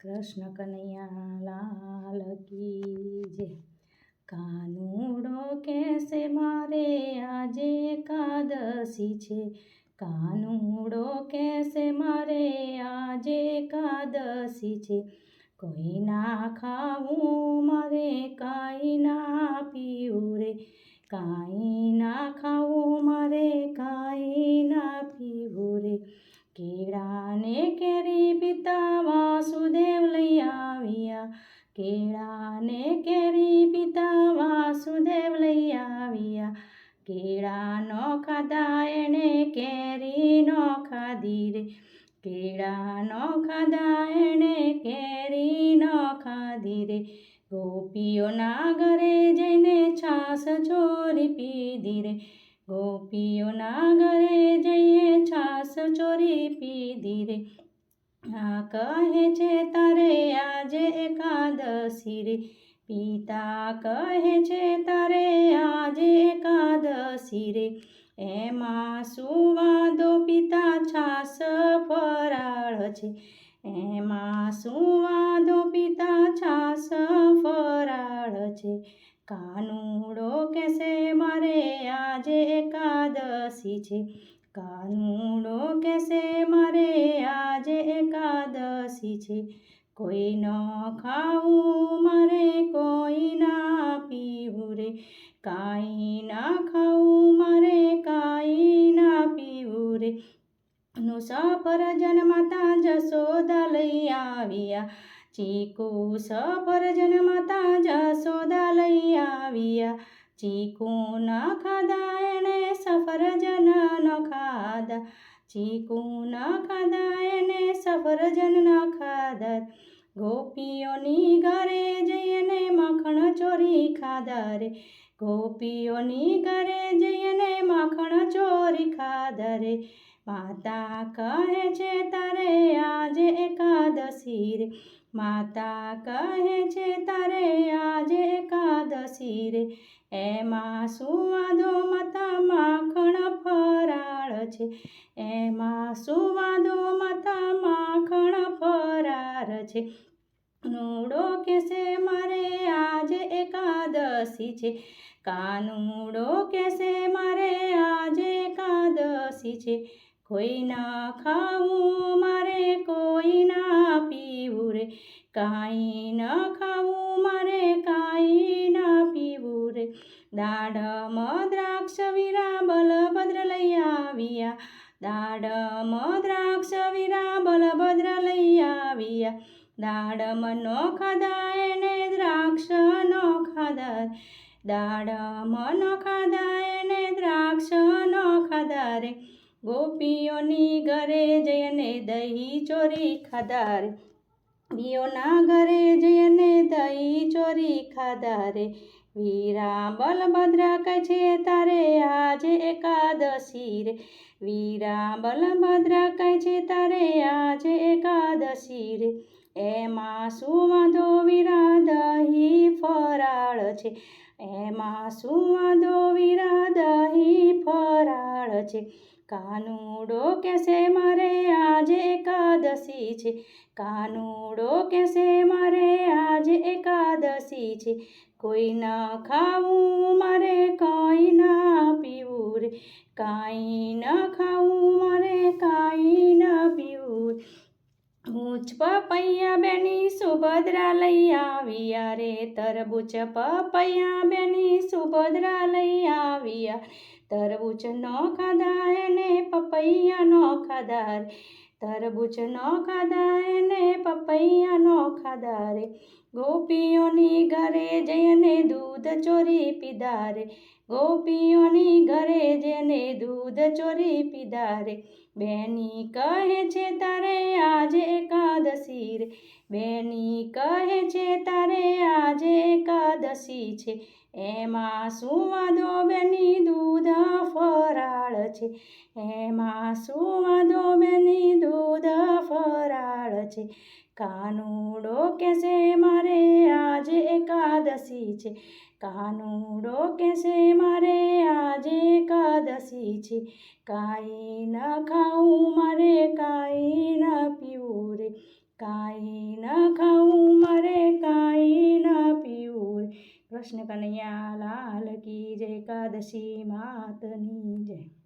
કૃષ્ણ કનૈયા લાલ કી જય. કાનુડો કેસે મારે આજે કાદસી છે? કાનુડો કેસે મારે આજે કાદસી છે? કોઈ ના ખાવું મારે કાંઈ ના પીવું રે. કાંઈ ના ખાવું મારે કાંઈ ના પીવું રે. કેળાને કેરી પિતા કેળાને કેરી પિતા વાસુદેવ લઈ આવ્યા. કેળાનો ખાધા એણે કેરી નો ખાધી રે. કેળા નો ખાધા એણે કેરી નો ખાધી રે. ગોપીઓના ઘરે જઈને છાસ ચોરી પીધી રે. ગોપીઓના ઘરે જઈએ છાસ ચોરી પીધી રે. આ કહે છે તારે આજે એકાદશી રે. પિતા કહે છે તારે આજે એકાદશી રે. એમાં સુવાદો પિતા છાસ ફરાળ છે. એમાં સુવાદો પિતા છાસ ફરાળ છે. કાનુડો કેસે મારે આજે એકાદશી છે. કાનુડો આજે એકાદશી છે. કોઈ ન ખાવું, મારે કોઈ ના પીવું રે. કાંઈ ના ખાવું, મારે કાંઈ ના પીવું રે. નું સફરજન માતા જશોદા લઈ આવ્યા. ચીકુ સફરજન માતા જશોદા લઈ આવ્યા. ચીકુ ન ખાધા, એણે સફરજન ન ખાધા. ચીકુ ના ખાધા, એને સફરજન ના ખાધા. ગોપીઓની ઘરે જઈને માખણ ચોરી ખાધા રે. ગોપીઓની ઘરે જઈને માખણ ચોરી ખાધા રે. માતા કહે છે, તારે આજે એકાદશી રે. માતા કહે છે, તારે આજે એકાદશી રે. એમાં સુવાદો માતા માખણ ફરાળ છે. એમાં સુવાદો માતા માખણ ફરાર છે. કાનુડો કેસે મારે આજે એકાદશી છે. કાનુડો કેસે મારે આજે એકાદશી છે. કોઈ ના ખાવું મારે કોઈ ના પીવું રે. કાંઈ ન ખાવું મારે કાંઈ ના પીવું રે. દાડમ દ્રાક્ષ વીરા બલભદ્ર આવ્યા. દાડમ દ્રાક્ષ વીરા બલભદ્ર લઈ આવ્યા. દાડમ નો ખાધા એને દ્રાક્ષ નો ખાધા દાડમ નો ખાધા એને દ્રાક્ષ નો ખાધા રે ગોપીઓની ઘરે જઈને દહીં ચોરી ખાધા રે બીઓના ઘરે જઈને દહીં ચોરી ખાધા રે વીરા બલભદ્ર કહે છે, તારે આજે એકાદશી રે વીરા બલભદ્રા કહે છે, તારે આજે એકાદશી રે એમાં સુવાદો વીરા દહીં ફરાળ છે. એમાં સુવાદો વીરા દહીં ફરાળ છે. કાનુડો કેસે મારે આજે એકાદશી છે. કાનુડો કેસે મારે આજે એકાદશી છે. કોઈ ના ખાવું, મારે કોઈ ના કાંઈ ન ખાવું મારે, કાંઈ ન પીવું. ઊંચ પપૈયા બેની સુભદ્રા લઈ આવ્યા રે. તરબૂચ પપૈયા બેની સુભદ્રા લઈ આવ્યા. તરબૂચ નો ખાધા, એને પપૈયા નો ખાધા તરબૂચ નો ખાધા એને પપૈયા નો ખાધા રે ગોપીઓની ઘરે જઈને દૂધ ચોરી પીધા રે ગોપીઓની ઘરે જઈને દૂધ ચોરી પીધા રે બેની કહે છે, તારે આજે એકાદશી રે. બેની કહે છે, તારે આજે એકાદશી છે. એમાં સુવાદો બેની દૂધ ફરાળ છે. એમાં સુવાદો ને દૂધ ફરાળ છે. કાનુડો કહેશે, મારે આજે એકાદશી છે. કાનુડો કહેશે, મારે આજે એકાદશી છે. કાંઈ ન ખાવું મારે કાંઈ ન પીવું રે. કાંઈ ન ખાવું મારે કાંઈ ન પીવું રે. કૃષ્ણ કનૈયા લાલ કી જય, એકાદશી માતની જય.